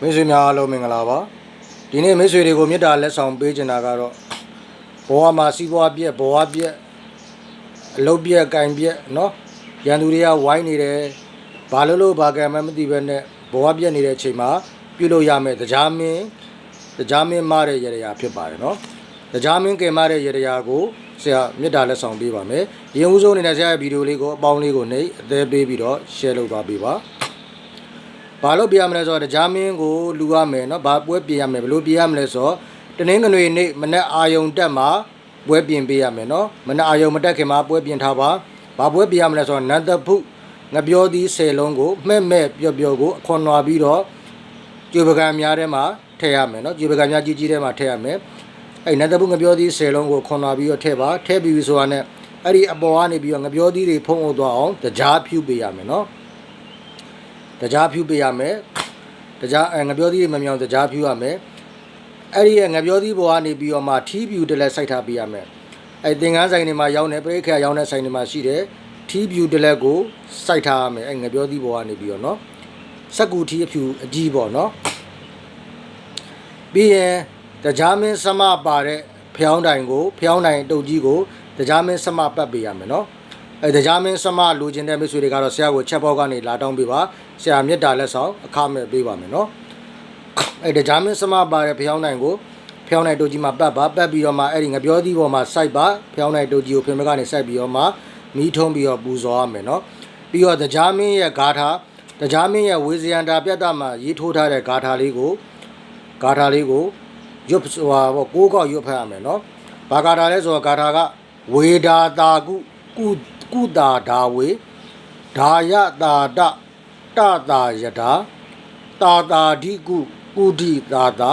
မိတ်ဆွေများအားလုံးမင်္ဂလာပါဒီနေ့မိတ်ဆွေတွေကိုမေတ္တာလက်ဆောင်ပေးချင်တာကတော့ဘဝမှာစီးပွားပြက်ဘဝပြက်အလုပ်ပြက်ကင်ပြက်เนาะရန်သူတွေကဝိုင်းနေတယ်ဘာလို့လို့ဘာကံမှမသိဘဲနဲ့ဘဝပြက်နေတဲ့အချိန်မှာပြုလုပ်ရမယ်တရားမင်းတရားမင်းမတဲ့ရရဖြစ်ပါတယ်เนาะတရားမင်းကင်မတဲ့ရရကိုဆရာမေတ္တာလက်ဆောင်ပေးပါမယ်ရင်ဦးဆုံးအနေနဲ့ဆရာရဲ့ဗီဒီယိုလေးကိုအပေါင်းလေးကိုနှိပ်အသေးပေးပြီးတော့ share လုပ်သွားပေးပါ ဘာလို့ပြရမလဲဆိုတော့တရားမင်းကိုလူရမယ်နော်ဘာပွဲပြင်ရမလဲဘယ်လိုပြင်ရမလဲဆိုတော့တနင်္ဂနွေနေ့မနက်အာယုံတက်မှာပွဲပြင်ပေးရမယ်နော်မနက်အာယုံမတက်ခင်မှာပွဲပြင်ထားပါဘာပွဲပြင်ရမလဲဆိုတော့နန္တဖုငပြောသီး၁၀လုံးကိုမှဲ့မဲ့ပျော့ပျော့ကိုအခွန်နွားပြီးတော့ကျွေပကံများထဲမှာထည့်ရမယ်နော်ကျွေပကံများကြီးကြီးထဲမှာထည့်ရမယ်အဲ့နန္တဖုငပြောသီး၁၀လုံးကိုခွန်နွားပြီးတော့ထည့်ပါထည့်ပြီးဆိုတာနဲ့အဲ့ဒီအပေါ်ကနေပြီးတော့ငပြောသီးတွေဖုံးအုပ်သွားအောင်ကြားဖြူပေးရမယ်နော် တကြားဖြူပေးရမယ်တကြားငပြောသီးတွေမမြောင်တကြားဖြူရမယ်အဲ့ဒီရဲ့ငပြောသီးပေါ်ကနေပြီးတော့မှထီးဖြူတလဲစိုက်ထားပေးရမယ်အဲ့သင်္ကန်းဆိုင်တွေမှာရောင်းနေပြိခါရောင်းတဲ့ဆိုင်တွေမှာရှိတယ်ထီးဖြူတလက်ကိုစိုက်ထားရမယ်အဲ့ငပြောသီးပေါ်ကနေပြီးတော့နော်စက်ကူထီးအဖြူအကြီးပေါ့နော်ပြီးရင်တကြားမင်းစမပါတဲ့ဖျောင်းတိုင်ကိုဖျောင်းတိုင်တုတ်ကြီးကိုတကြားမင်းစမပတ်ပေးရမယ်နော် အဲတရားမင်းစမလူချင်းတဲ့မိတ်ဆွေတွေကတော့ဆရာကိုချက်ပေါက်ကနေလာတောင်းပေးပါဆရာမေတ္တာလက်ဆောင်အခမဲ့ပေးပါမယ်နော်အဲတရားမင်းစမပါတဲ့ဖျောင်းနိုင်ကိုဖျောင်းနိုင်တို့ကြီးမှာပတ်ပါပတ်ပြီးတော့မှအဲ့ဒီငပြောသီးပေါ်မှာစိုက်ပါဖျောင်းနိုင်တို့ကြီးကိုဖင်မကနေစိုက်ပြီးတော့မှမီးထုံးပြီးတော့ပူဇော်ရမယ်နော်ပြီးတော့တရားမင်းရဲ့ဂါထာတရားမင်းရဲ့ဝေဇယန္တာပြတ်တာမှာရေးထိုးထားတဲ့ဂါထာလေးကိုဂါထာလေးကိုရွတ်ဟိုဟာပေါ့ကိုးကောက်ရွတ်ဖတ်ရမယ်နော်ဘာဂါထာလဲဆိုတော့ဂါထာကဝေဒာတာကု ကုကုတာဒါဝေဓာယတာတတတာယတာတာတာဓိကုကုဓိတာတာ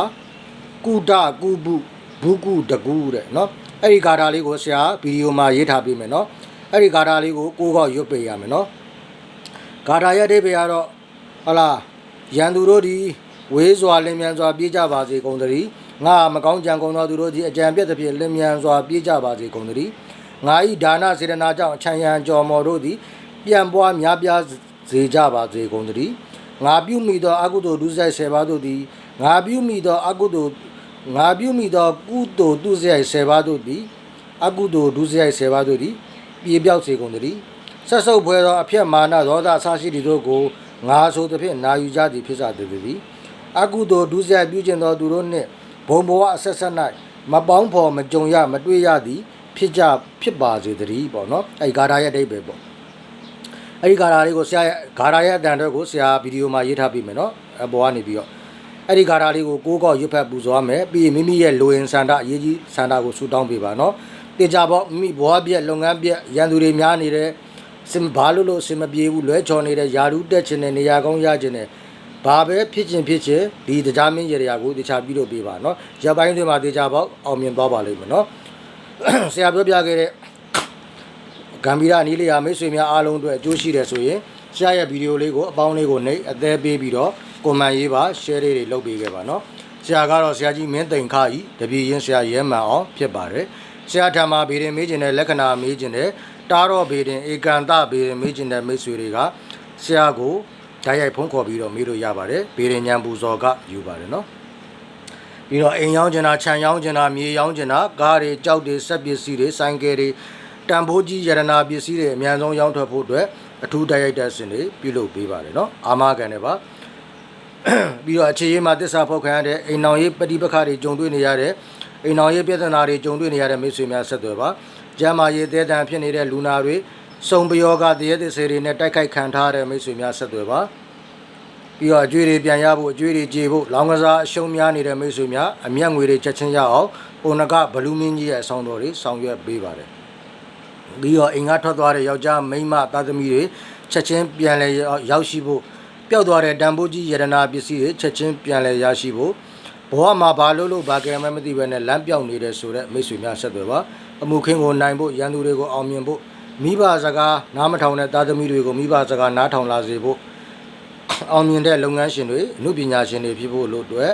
ကုဒကုဘုဘုကုတကုတဲ့နော်အဲ့ဒီဂါထာလေးကိုဆရာဗီဒီယိုမှာရေးထားပေးမယ်နော်အဲ့ဒီဂါထာလေးကိုကိုးကောက်ရွတ်ပေးရမယ်နော်ဂါထာရဲ့အဓိပ္ပာယ်ကတော့ဟလာရန်သူတို့ဒီဝေးစွာလင်းမြန်စွာပြေးကြပါစေကုန်သတည်းငါမကောင်းကြံကုန်သောသူတို့ဒီအကြံပြတ်သဖြင့်လင်းမြန်စွာပြေးကြပါစေကုန်သတည်း ငါဤဒါနစေတနာကြောင့်အချမ်းရန်ကြော်မော်တို့သည် ပြန်ပွားများပြားစေကြပါစေကုန်သတည်းငါပြုမိသောအကုသိုလ်ဒုစရိုက်ဆယ်ပါးတို့သည်ငါပြုမိသောအကုသိုလ်ငါပြုမိသောကုသိုလ်ဒုစရိုက်ဆယ်ပါးတို့သည်အကုသိုလ်ဒုစရိုက်ဆယ်ပါးတို့သည်ပြေပြောက်စေကုန်သတည်းဆက်ဆုပ်ဖွဲသောအဖြစ်မာနဒေါသအစရှိသည့်တို့ကိုငါဆိုသဖြင့်နာယူကြသည်ဖြစ်စားတည်သည်အကုသိုလ်ဒုစရိုက်ပြုကျင်သောသူတို့နှင့်ဘုံဘဝအဆက်ဆက်၌မပေါင်းဖော်မကြုံရမတွေ့ရသည် ဖြစ်ကြဖြစ်ပါစေတည်းပေါ့နော်အဲဒီဂါထာရဲ့အဓိပ္ပာယ်ပေါ့အဲဒီဂါထာလေးကိုဆရာဂါထာရဲ့အတန်အတွက်ကိုဆရာဗီဒီယိုမှာရေးထားပြီးမယ်နော်အပေါ်ကနေပြီးတော့အဲ့ဒီဂါထာလေးကိုကိုးကောက်ရွတ်ဖက်ပူဇော်ရမယ်ပြီးရင်မိမိရဲ့လိုရင်ဆန္ဒအရေးကြီးဆန္ဒကိုဆူတောင်းပေးပါနော်တေချာပေါ့မိမိဘဝပြက်လုပ်ငန်းပြက်ရန်သူတွေများနေတဲ့စင်ဘာလို့လို့အစင်မပြေဘူးလွဲချော်နေတဲ့ယာရုတက်ခြင်းနဲ့နေရာကောင်းရခြင်းနဲ့ဘာပဲဖြစ်ခြင်းဖြစ်ခြင်းဒီတရားမင်းရေရာကိုတေချာပြီးတော့ပေးပါနော်ရပိုင်းတွေမှာတေချာပေါ့အောင်မြင်သွားပါလိမ့်မယ်နော် ဆရာပြောပြခဲ့တဲ့ဂမ်ဘီရာနီလီယာမိတ်ဆွေများအားလုံးအတွက်အကျိုးရှိတယ်ဆိုရင်ဆရာရဲ့ဗီဒီယိုလေးကိုအပေါင်းလေးကိုနှိပ်အသေးပေးပြီးတော့ကွန်မန့်ရေးပါ share လေးတွေလုပ်ပေးခဲ့ပါနော်ဆရာကတော့ဆရာကြီးမင်းတိန်ခါဤတပည့်ရင်းဆရာရဲမှန်အောင်ဖြစ်ပါတယ်ဆရာဓမ္မဗေဒင်မေးကျင်တဲ့လက္ခဏာမေးကျင်တဲ့တာရောဗေဒင်ဧကန်တဗေဒင်မေးကျင်တဲ့မိတ်ဆွေတွေကဆရာကိုဓာတ်ရိုက်ဖုံးခေါ်ပြီးတော့မေးလို့ရပါတယ်ဗေဒင်ဉာဏ်ပူဇော်ကယူပါတယ်နော် ပြီးတော့အိမ်ရောင်းကျင်တာခြံရောင်းကျင်တာမြေရောင်းကျင်တာကားတွေကြောက်တွေစက်ပစ္စည်းတွေဆိုင်ကယ်တွေတန်ဖိုးကြီးရတနာပစ္စည်းတွေအများဆုံးရောင်းထွက်ဖို့အတွက်အထူးဓာတ်ရိုက်တဲ့စင်တွေပြုလုပ်ပေးပါတယ်နော်အာမခံတယ်ပါပြီးတော့အခြေရေးမှာတစ္ဆာဖောက်ခံရတဲ့အိမ်နောင်ရေးပฏิပက္ခတွေကြုံတွေ့နေရတဲ့အိမ်နောင်ရေးပြဿနာတွေကြုံတွေ့နေရတဲ့မိတ်ဆွေများဆက်သွယ်ပါကျမ်းမာရေးတဲတန်ဖြစ်နေတဲ့လူနာတွေစုံပယောဂတရေသစ္စေတွေနဲ့တိုက်ခိုက်ခံထားတဲ့မိတ်ဆွေများဆက်သွယ်ပါ ပြီးတော့အကျွေးတွေပြန်ရဖို့အကျွေးတွေကြေဖို့လောင်းကစားအရှုံးများနေတဲ့မိတ်ဆွေများအမျက်ငွေတွေချက်ချင်းရအောင်ပုံနကဘလူးမင်းကြီးရဲ့အဆောင်တော်တွေဆောင်ရွက်ပေးပါတယ်ပြီးတော့အိမ်ကထွက်သွားတဲ့ယောက်ျားမိန်းမသားသမီးတွေချက်ချင်းပြန်လဲရောက်ရှိဖို့ပျောက်သွားတဲ့တန်ဖိုးကြီးယရနာပစ္စည်းတွေချက်ချင်းပြန်လဲရရှိဖို့ဘဝမှာဘာလို့လို့ဘာကံမှမသိဘဲနဲ့လမ်းပြောင်းနေတဲ့ဆိုတဲ့မိတ်ဆွေများဆက်သွယ်ပါအမှုခင်းကိုနိုင်ဖို့ရန်သူတွေကိုအောင်မြင်ဖို့မိဘစကားနားမထောင်တဲ့သားသမီးတွေကိုမိဘစကားနားထောင်လာစေဖို့ အောင်မြင်တဲ့လုပ်ငန်းရှင်တွေအမှုပညာရှင်တွေဖြစ်ဖို့လို့အတွက်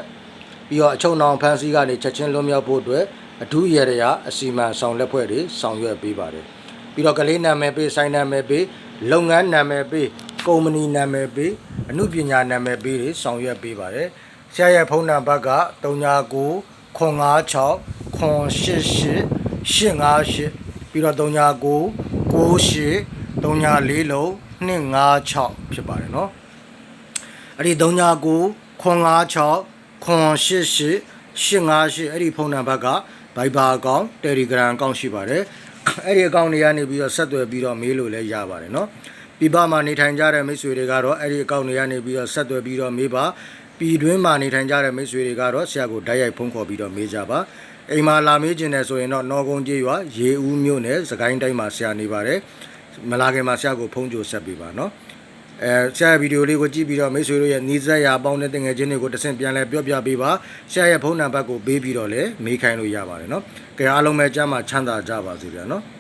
ပြီးတော့အချုံနောင်ဖန်စီကနေချက်ချင်းလွတ်မြောက်ဖို့အတွက်အထူးရရရာအစီအမံဆောင်လက်ဖွဲ့တွေဆောင်ရွက်ပေးပါတယ်ပြီးတော့ကလေးနာမည်ပေးဆိုင်နာမည်ပေးလုပ်ငန်းနာမည်ပေးကုမ္ပဏီနာမည်ပေးအမှုပညာနာမည်ပေးတွေဆောင်ရွက်ပေးပါတယ် ဆရာရဲ့ဖုန်းနံပါတ်က39 956 988 858ပြီးတော့39 98 34လုံး256ဖြစ်ပါတယ်เนาะ အဲ့ဒီ39ခွန်96ခွန်88 858အဲ့ဒီဖုန်းနံပါတ်က Viber အကောင့် Telegram အကောင့်ရှိပါတယ်အဲ့ဒီအကောင့်တွေကနေပြီးတော့ဆက်သွယ်ပြီးတော့မေးလို့လည်းရပါတယ်နော်ပြည်ပမှာနေထိုင်ကြတဲ့မိတ်ဆွေတွေကတော့အဲ့ဒီအကောင့်တွေကနေပြီးတော့ဆက်သွယ်ပြီးတော့မေးပါပြည်တွင်းမှာနေထိုင်ကြတဲ့မိတ်ဆွေတွေကတော့ဆရာကိုဓာတ်ရိုက်ဖုန်းခေါ်ပြီးတော့မေးကြပါအိမ်မှာလာမေးခြင်းနဲ့ဆိုရင်တော့နော်ကုန်းကြီးရွာရေဦးမြို့နယ်စကိုင်းတိုင်းမှာဆရာနေပါတယ်မလာခင်မှာဆရာကိုဖုန်းကြိုဆက်ပေးပါနော် အဲဆရာဗီဒီယိုလေးကိုကြည့်ပြီးတော့မိတ်ဆွေတို့ရဲ့နီးစပ်ရာပေါင်းတဲ့တင်ငယ်ချင်းတွေကိုတဆင့်ပြန်လဲပြောပြပေးပါဆရာရဲ့ဖုန်းနံပါတ်ကိုပေးပြီးတော့လည်းမေးခိုင်းလို့ရပါတယ်နော်။ကြအားလုံးပဲကြားမှာချမ်းသာကြပါစေဗျာနော်။